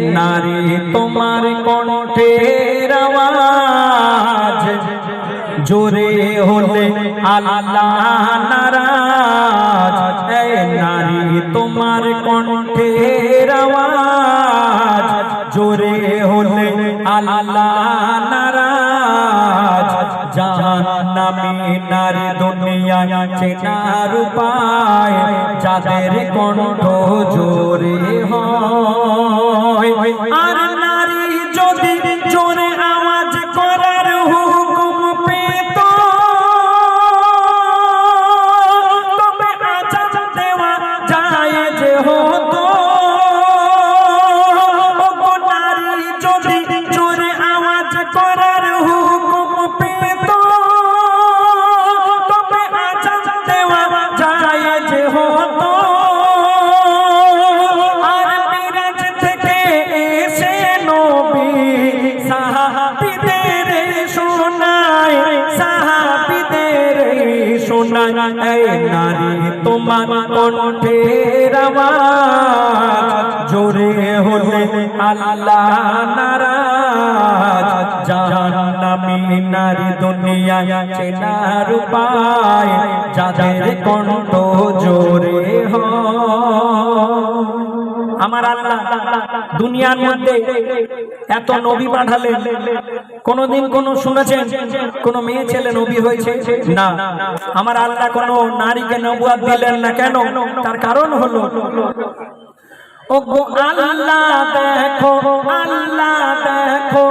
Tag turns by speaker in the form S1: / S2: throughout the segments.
S1: নারী তোমার কণ্ঠের আওয়াজ। জোরে হলে আল্লাহ নারাজ। নারী তোমার কণ্ঠের আওয়াজ। জোরে হলে আল্লাহ নারাজ। নামে নারী দুনিয়া চেনার উপায় যাদের কণ্ঠ জোরে হয়। আর তোমার কণ্ঠের আওয়াজ জোরে হলে আল্লাহ নারাজ। জাহান্নামী নারী দুনিয়া চেনার উপায়, যাদের কণ্ঠ জোরে হয়। আমার আল্লাহ দুনিয়ার মধ্যে এত নবী পাঠালেন কোনদিন কোন শুনেছেন, কোন মেয়ে ছেলে নবী হয়েছে? না। আমার আল্লাহ কোন নারীকে নবুয়া দিলেন না কেন? তার কারণ হলো ও আল্লাহ দেখো আল্লাহ দেখো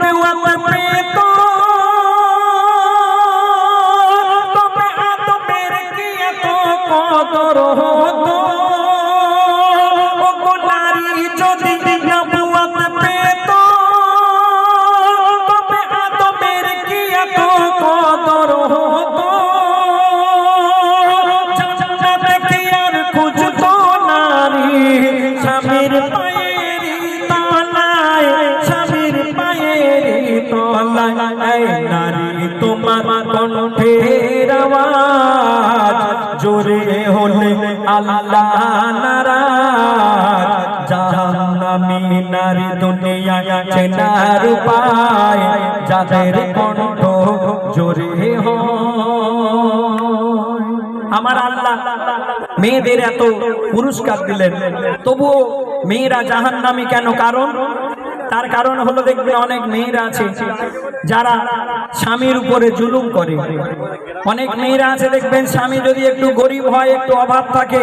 S1: me, me, me, আল্লাহ নারাজ। নারী দুনিয়া চেনার উপায়, যাদের কণ্ঠ জোরে আমার আল্লাহ মেয়েদের এত পুরস্কার দিলেন, তবুও মেয়েরা জাহান নামি কেন? কারণ তার কারণ হলো দেখবে অনেক মেয়েরা আছে যারা স্বামীর উপরে জুলুম করে। অনেক মেয়েরা আছে দেখবেন স্বামী যদি একটু গরিব হয়, একটু অভাব থাকে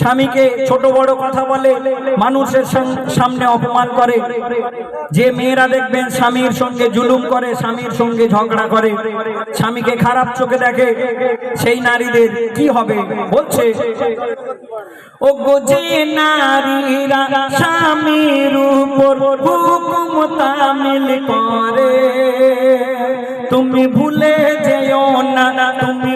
S1: স্বামীকে ছোট বড় কথা বলে মানুষের সামনে অপমান করে। যে মেয়েরা দেখবেন স্বামীর সঙ্গে জুলুম করে, স্বামীর সঙ্গে ঝগড়া করে, স্বামীকে খারাপ চোখে দেখে, সেই নারীদের কি হবে? বলছে ও গো যে নারীরা স্বামীর উপর হুকুম তামিল করে, তুমি ভুলে যেও না, তুমি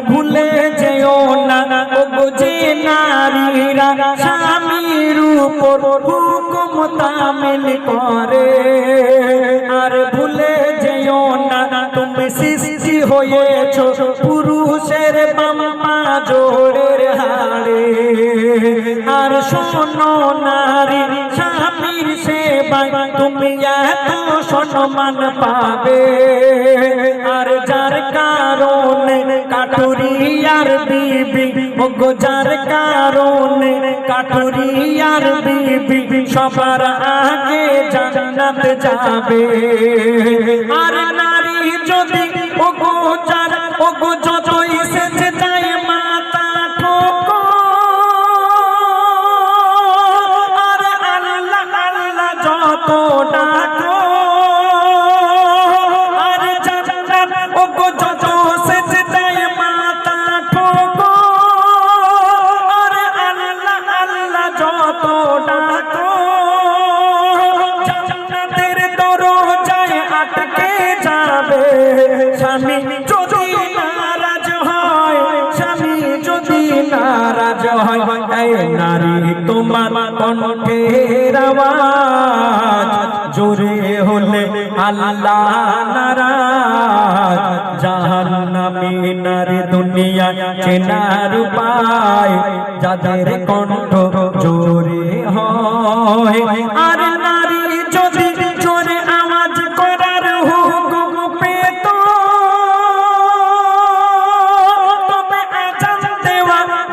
S1: হুকুম তামিল করে আর ভুলে যেও না তুমি সৃষ্টি হয়েছো পুরুষের বাম্মা জোড়ের হাড়ে আর শোনো নারী স্বামীর সেবায় তুমি এত সম্মান পাবে আর যার কারণে কাটুরি আর বিবি ওগো যার কারণে কাটুরি বিবি সবার আগে জান্নাত যাবে আর নারী যদি ও গোজার ও যতই যাবে। স্বামী যদি নারাজ হয়, স্বামী যদি নারাজ হয় নারী তোমার কণ্ঠের আওয়াজ। জোরে হলে আল্লাহ নারাজ। জাহান নামে নারী দুনিয়া চেনার পায় যাদের কণ্ঠ জোর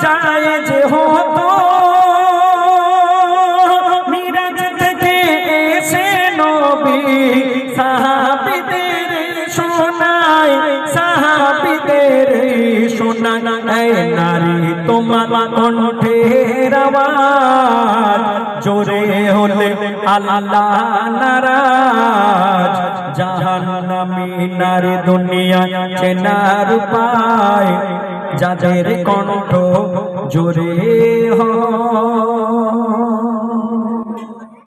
S1: দেওয়া যে হতো। মিরাজ থেকে এসে নবী সাহাবিদের শোনায়, সাহাবিদের এই নারী তোমার কণ্ঠের আওয়াজ জোরে হলে আল্লাহ নারাজ। জাহান্নামী নারী দুনিয়া চেনার পায় যাদের কণ্ঠ জোরে হয়।